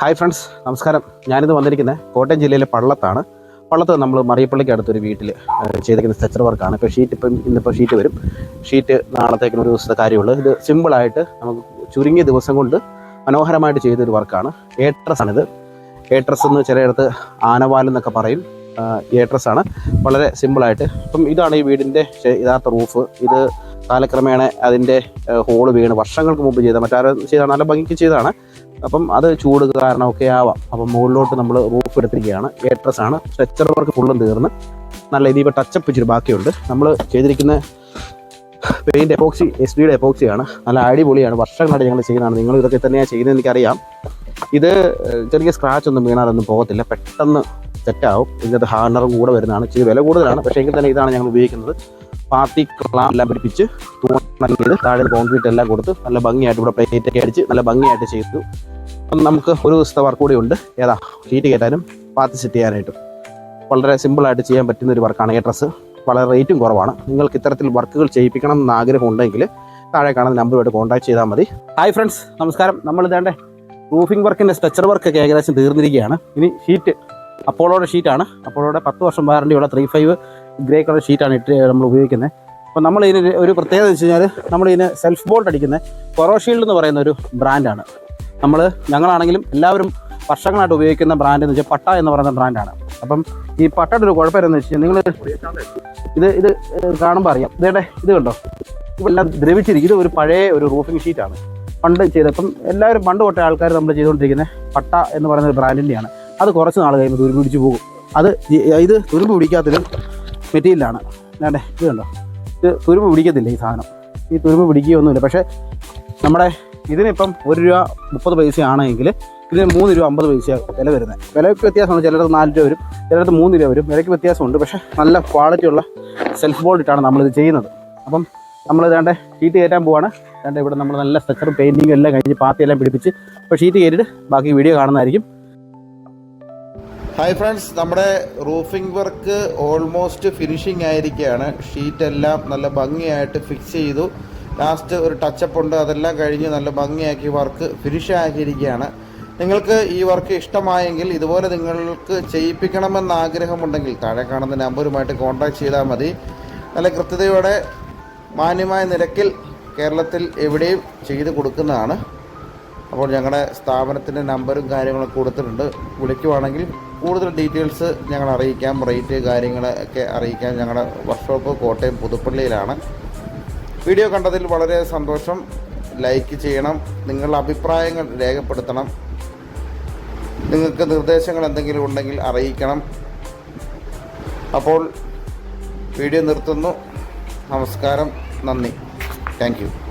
Hi friends നമസ്കാരം. ഞാനിത് വന്നിരിക്കുന്നത് കോട്ടയം ജില്ലയിലെ പള്ളത്താണ്. പള്ളത്ത് നമ്മൾ മറിയപ്പള്ളിക്ക് അടുത്തൊരു വീട്ടിൽ ചെയ്തിരിക്കുന്ന സ്ട്രക്ചർ വർക്കാണ്. ഇപ്പോൾ ഷീറ്റ് ഇപ്പം ഇന്നിപ്പോൾ ഷീറ്റ് വരും. ഷീറ്റ് നാളത്തേക്കിന് ഒരു ദിവസത്തെ കാര്യമുള്ളൂ. ഇത് സിമ്പിളായിട്ട് നമുക്ക് ചുരുങ്ങിയ ദിവസം കൊണ്ട് മനോഹരമായിട്ട് ചെയ്തൊരു വർക്കാണ്. ഏട്രസ് ആണിത്. ഏട്രസ് എന്ന് ചിലയിടത്ത് ആനവാൽ എന്നൊക്കെ പറയും. ഏട്രസ് ആണ്. വളരെ സിമ്പിളായിട്ട് ഇപ്പം ഇതാണ് ഈ വീടിന്റെ യഥാർത്ഥ റൂഫ് ഇത് കാലക്രമേണ അതിന്റെ ഹോൾ വീണ് വർഷങ്ങൾക്ക് മുമ്പ് ചെയ്ത മറ്റാരും ചെയ്താണ് നല്ല ഭംഗിക്ക് ചെയ്തതാണ്. അപ്പം അത് ചൂട് കാരണമൊക്കെ ആവാം. അപ്പം മുകളിലോട്ട് നമ്മൾ റൂഫ് എടുത്തിരിക്കുകയാണ്. ഏട്രസ് ആണ്. സ്ട്രെച്ചർ വർക്ക് ഫുള്ളും തീർന്ന്. നല്ല രീതിയിൽ ടച്ചപ്പ് ഇച്ചിരി ബാക്കിയുണ്ട്. നമ്മൾ ചെയ്തിരിക്കുന്ന പെയിന്റ് എപ്പോക്സി എസ് ഡിയുടെ എപ്പോക്സിയാണ് നല്ല അടിപൊളിയാണ്. വർഷങ്ങളായിട്ട് ഞങ്ങൾ ചെയ്യുന്നതാണ്. നിങ്ങൾ ഇതൊക്കെ തന്നെയാണ് ചെയ്യുന്നത് എനിക്കറിയാം. ഇത് ചെറിയ സ്ക്രാച്ച് ഒന്നും വീണാലൊന്നും പോകത്തില്ല. പെട്ടെന്ന് സെറ്റാവും ഇതിനകത്ത് ഹാർണറും കൂടെ വരുന്നതാണ്. ഇച്ചിരി വില കൂടുതലാണ്. പക്ഷേ എങ്കിൽ തന്നെ ഇതാണ് ഞങ്ങൾ ഉപയോഗിക്കുന്നത്. പാർട്ടി ക്ലാം എല്ലാം പിടിപ്പിച്ച് തൂണൽ ചെയ്ത് താഴെ കോൺക്രീറ്റ് എല്ലാം കൊടുത്ത് നല്ല ഭംഗിയായിട്ട് ഇവിടെ പ്ലേറ്റ് ഒക്കെ അടിച്ച് നല്ല ഭംഗിയായിട്ട് ചെയ്തു. നമുക്ക് ഒരു ദിവസത്തെ വർക്ക് കൂടി ഉണ്ട്. ഏതാ ഷീറ്റ് കയറ്റാനും പാത്ത് സെറ്റ് ചെയ്യാനായിട്ടും. വളരെ സിമ്പിളായിട്ട് ചെയ്യാൻ പറ്റുന്ന ഒരു വർക്കാണ് ഈ ഡ്രസ്സ് വളരെ റേറ്റും കുറവാണ്. നിങ്ങൾക്ക് ഇത്തരത്തിൽ വർക്കുകൾ ചെയ്യിപ്പിക്കണം എന്ന് ആഗ്രഹം ഉണ്ടെങ്കിൽ താഴെ കാണുന്ന നമ്പറുമായിട്ട് കോൺടാക്ട് ചെയ്താൽ മതി. ഹായ് ഫ്രണ്ട്സ് നമസ്കാരം. നമ്മൾ ഇതേണ്ട റൂഫിംഗ് വർക്കിന്റെ സ്ട്രക്ചർ വർക്കൊക്കെ ഏകദേശം തീർന്നിരിക്കുകയാണ്. ഇനി ഷീറ്റ് അപ്പോളോയുടെ ഷീറ്റാണ് അപ്പോളോയുടെ പത്ത് വർഷം വാറണ്ടിയുള്ള ത്രീ ഫൈവ് ഗ്രേ കളർ ഷീറ്റാണ് ഇട്ട് നമ്മൾ ഉപയോഗിക്കുന്നത്. അപ്പോൾ നമ്മൾ ഇതിന് ഒരു പ്രത്യേകത വെച്ച് കഴിഞ്ഞാൽ നമ്മളിതിന് സെൽഫ് ബോൾട്ട് അടിക്കുന്ന കൊറോഷീൽഡ് എന്ന് പറയുന്ന ഒരു ബ്രാൻഡാണ് നമ്മൾ ഞങ്ങളാണെങ്കിലും എല്ലാവരും വർഷങ്ങളായിട്ട് ഉപയോഗിക്കുന്ന ബ്രാൻഡ് എന്ന് വെച്ചാൽ പട്ട എന്ന് പറയുന്ന ബ്രാൻഡാണ് അപ്പം ഈ പട്ടയുടെ ഒരു കുഴപ്പം എന്ന് വെച്ചാൽ നിങ്ങൾ ഇത് ഇത് കാണുമ്പോൾ അറിയാം. ഇതേടെ ഇത് കണ്ടോ? ഇതെല്ലാം ദ്രവിച്ചിരിക്കും ഇത് ഒരു പഴയ ഒരു റൂഫിംഗ് ഷീറ്റാണ് പണ്ട് ചെയ്തപ്പം എല്ലാവരും പണ്ട് തൊട്ടേ ആൾക്കാർ നമ്മൾ ചെയ്തുകൊണ്ടിരിക്കുന്ന പട്ട എന്ന് പറയുന്ന ഒരു ബ്രാൻഡിന്റെയാണ് അത് കുറച്ച് നാൾ കഴിയുമ്പോൾ തുരുമ്പ് പിടിച്ച് പോകും. അത് ഇത് തുരുമ്പ് പിടിക്കാത്തൊരു മെറ്റീരിയലാണ് വേണ്ടേ ഇത് കണ്ടോ? ഇത് തുരുമ്പ് പിടിക്കത്തില്ല ഈ സാധനം. ഈ തുരുമ്പ് പിടിക്കുകയൊന്നുമില്ല. പക്ഷേ നമ്മുടെ ഇതിനിപ്പം ഒരു രൂപ മുപ്പത് പൈസ ആണെങ്കിൽ ഇതിന് മൂന്ന് രൂപ അമ്പത് പൈസ വില വരുന്നത്. വിലയ്ക്ക് വ്യത്യാസമാണ് ചിലടത്ത് നാല് രൂപ വരും ചിലടത്ത് മൂന്ന് രൂപ വരും വിലയ്ക്ക് വ്യത്യാസമുണ്ട്. പക്ഷേ നല്ല ക്വാളിറ്റിയുള്ള സെൽഫ് ബോൾഡിട്ടാണ് നമ്മളിത് ചെയ്യുന്നത്. അപ്പം നമ്മൾ ഇതാണ്ട് ഷീറ്റ് കയറ്റാൻ പോവാണ്. ഇതാണ്ട് ഇവിടെ നമ്മൾ നല്ല സ്ട്രക്ചറും പെയിന്റിങ്ങും എല്ലാം കഴിഞ്ഞ് പാത്തിയെല്ലാം പിടിപ്പിച്ച് അപ്പോൾ ഷീറ്റ് കയറ്റിയിട്ട് ബാക്കി വീഡിയോ കാണുന്നതായിരിക്കും. ഹായ് ഫ്രണ്ട്സ് നമ്മുടെ റൂഫിംഗ് വർക്ക് ഓൾമോസ്റ്റ് ഫിനിഷിംഗ് ആയിരിക്കുകയാണ് ഷീറ്റ് എല്ലാം നല്ല ഭംഗിയായിട്ട് ഫിക്സ് ചെയ്തു. ലാസ്റ്റ് ഒരു ടച്ചപ്പ് ഉണ്ട്. അതെല്ലാം കഴിഞ്ഞ് നല്ല ഭംഗിയാക്കി വർക്ക് ഫിനിഷ് ആക്കിയിരിക്കുകയാണ്. നിങ്ങൾക്ക് ഈ വർക്ക് ഇഷ്ടമായെങ്കിൽ ഇതുപോലെ നിങ്ങൾക്ക് ചെയ്യിപ്പിക്കണമെന്ന് ആഗ്രഹമുണ്ടെങ്കിൽ താഴെ കാണുന്ന നമ്പറുമായിട്ട് കോൺടാക്ട് ചെയ്താൽ മതി. നല്ല കൃത്യതയോടെ മാന്യമായ നിരക്കിൽ കേരളത്തിൽ എവിടെയും ചെയ്ത് കൊടുക്കുന്നതാണ്. അപ്പോൾ ഞങ്ങളുടെ സ്ഥാപനത്തിന്റെ നമ്പറും കാര്യങ്ങളൊക്കെ കൊടുത്തിട്ടുണ്ട്. വിളിക്കുവാണെങ്കിൽ കൂടുതൽ ഡീറ്റെയിൽസ് ഞങ്ങൾ അറിയിക്കാം. റേറ്റ് കാര്യങ്ങളൊക്കെ അറിയിക്കാം. ഞങ്ങളുടെ വർക്ക്ഷോപ്പ് കോട്ടയം പുതുപ്പള്ളിയിലാണ്. വീഡിയോ കണ്ടതിൽ വളരെ സന്തോഷം. ലൈക്ക് ചെയ്യണം. നിങ്ങളുടെ അഭിപ്രായങ്ങൾ രേഖപ്പെടുത്തണം. നിങ്ങൾക്ക് നിർദ്ദേശങ്ങൾ എന്തെങ്കിലും ഉണ്ടെങ്കിൽ അറിയിക്കണം. അപ്പോൾ വീഡിയോ നിർത്തുന്നു. നമസ്കാരം. നന്ദി. താങ്ക്